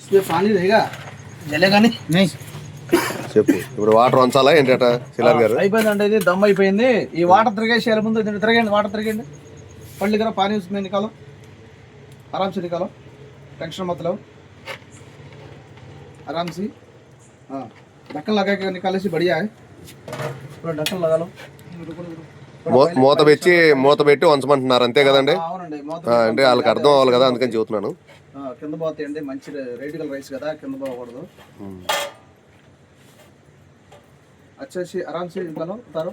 इसमें पानी रहेगा जलेगा नहीं नहीं చెప్పు ఇప్పుడు వాటర్ వంచాలా ఏంటట శిలార్ గారు అయిపోయిందండి ఇది దమ్ అయిపోయింది ఈ వాటర్ తిరిగేసేయాలి ముందు దీన్ని తిరగండి వాటర్ తిరగండి पढ़ लिख रहा पानी उसमें निकालो आराम से निकालो टेंशन मत लो आराम से हाँ ढक्कन लगा के निकाले से बढ़िया है पूरा ढक्कन लगा लो रुको, रुको, रुको। थोड़ा మూ- पहले- మూత పెట్టి మూత పెట్టి వంచమంటున్నారు అంతే కదండి ఆ, అవునండి మూత ఆ, అంటే వాళ్ళకి అర్థం అవ్వాలి కదా అందుకని చెబుతున్నాను ఆ, కింద పోతాయండి మంచి రేడికల్ రైస్ కదా కింద పోకూడదు अच्छा से आराम से निकालो उतारो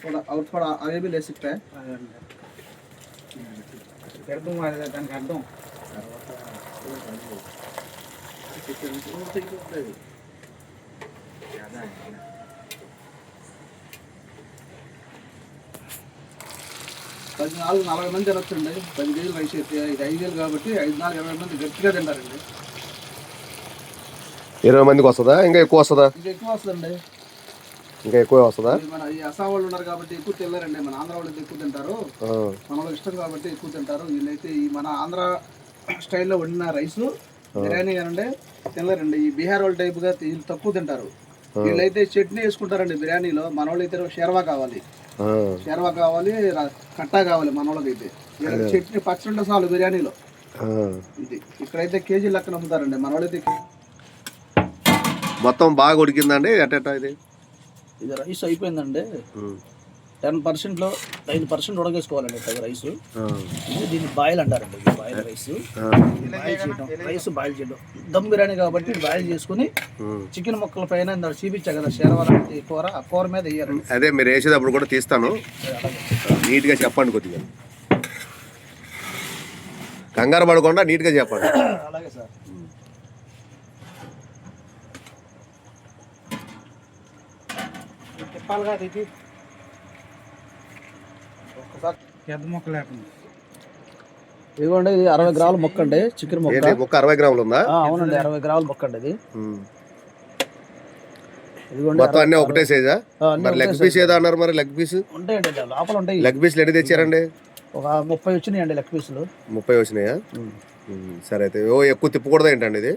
थोड़ा और थोड़ा आगे भी ले सकता है कर दूंगा कर दूं పది నాలుగు నలభై మంది తినొచ్చండి. పది కేజీలు రైస్ అయితే ఇది ఐదు వేలు కాబట్టి ఐదు నాలుగు ఇరవై మంది గట్టిగా తింటారండి. ఇరవై మందికి వస్తుందా? ఇంకా ఎక్కువ వస్తుందా? ఇది ఎక్కువ వస్తుందండి. ఇంకా ఎక్కువ వస్తుందా? మన ఈ అస్సాం వాళ్ళు ఉన్నారు కాబట్టి ఎక్కువ తినలేరండి. మన ఆంధ్ర వాళ్ళు ఎక్కువ తింటారు. మన వాళ్ళు ఇష్టం కాబట్టి ఎక్కువ తింటారు. వీళ్ళైతే ఈ మన ఆంధ్ర స్టైల్లో వండిన రైస్ బిర్యానీ అంటే తినలేరండి. ఈ బీహార్ వాళ్ళ టైప్గా వీళ్ళు తక్కువ తింటారు. వీళ్ళైతే చట్నీ వేసుకుంటారండి బిర్యానీలో. మన వాళ్ళు అయితే షేర్వా కావాలి. ఆ, షేర్వా కావాలి కట్టా కావాలి మన వాళ్ళకైతే వీళ్ళకి చట్నీ పచ్చడి చాలు బిర్యానీలో. ఆ. ఇది. ఇక్కడైతే కేజీ లెక్కన అమ్ముతారండి. మన వాళ్ళైతే మొత్తం బాగా ఉడికిందండి. ఎట్ట ఇది? ఇది రైస్ అయిపోయిందండి. టెన్ పర్సెంట్లో ఐదు పర్సెంట్ ఉడకేసుకోవాలండి ఇట్లా రైస్. ఇది దీన్ని బాయిల్ అంటారండి ఇది బాయిల్ రైస్ బాయిల్ చేయడం రైస్ బాయిల్ చేయడం దమ్ బిర్యానీ కాబట్టి ఇది బాయిల్ చేసుకుని. చికెన్ ముక్కల పైన చూపించా కదా శేరవాలంటే ఈ కూర ఆ కూర మీద వేయాలండి. అదే మీరు వేసేటప్పుడు కూడా తీస్తాను. నీట్గా చెప్పండి కొద్దిగా. కంగారు పడకుండా నీట్గా చెప్పండి. అలాగే సార్. తిప్పాలిగా ఇది ఒక్కసారి పెద్ద మొక్క లేకుండా. ఇదిగోండి ఇది అరవై గ్రాముల మొక్క అండి చికెన్ మొక్క. అరవై గ్రాములు ఉందా? అవునండి అరవై గ్రాముల మొక్క అండి ఇది. మొత్తం అన్ని ఒకటే సైజా మరి లెగ్ పీస్ ఏదో అన్నారు మరి లెగ్ పీస్ ఉంటాయండి లోపల ఉంటాయి. లెగ్ పీస్లు ఎన్ని తెచ్చారండి? ఒక ముప్పై వచ్చినాయండి లెగ్ పీసులు ముప్పై వచ్చినాయా? సరే అయితే. ఓ ఎక్కువ తిప్పకూడదు ఏంటండి ఇది?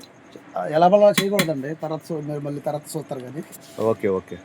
ఎలా బలా చేయకూడదండి తర్వాత మళ్ళీ తర్వాత చూస్తారు కానీ. Okay okay.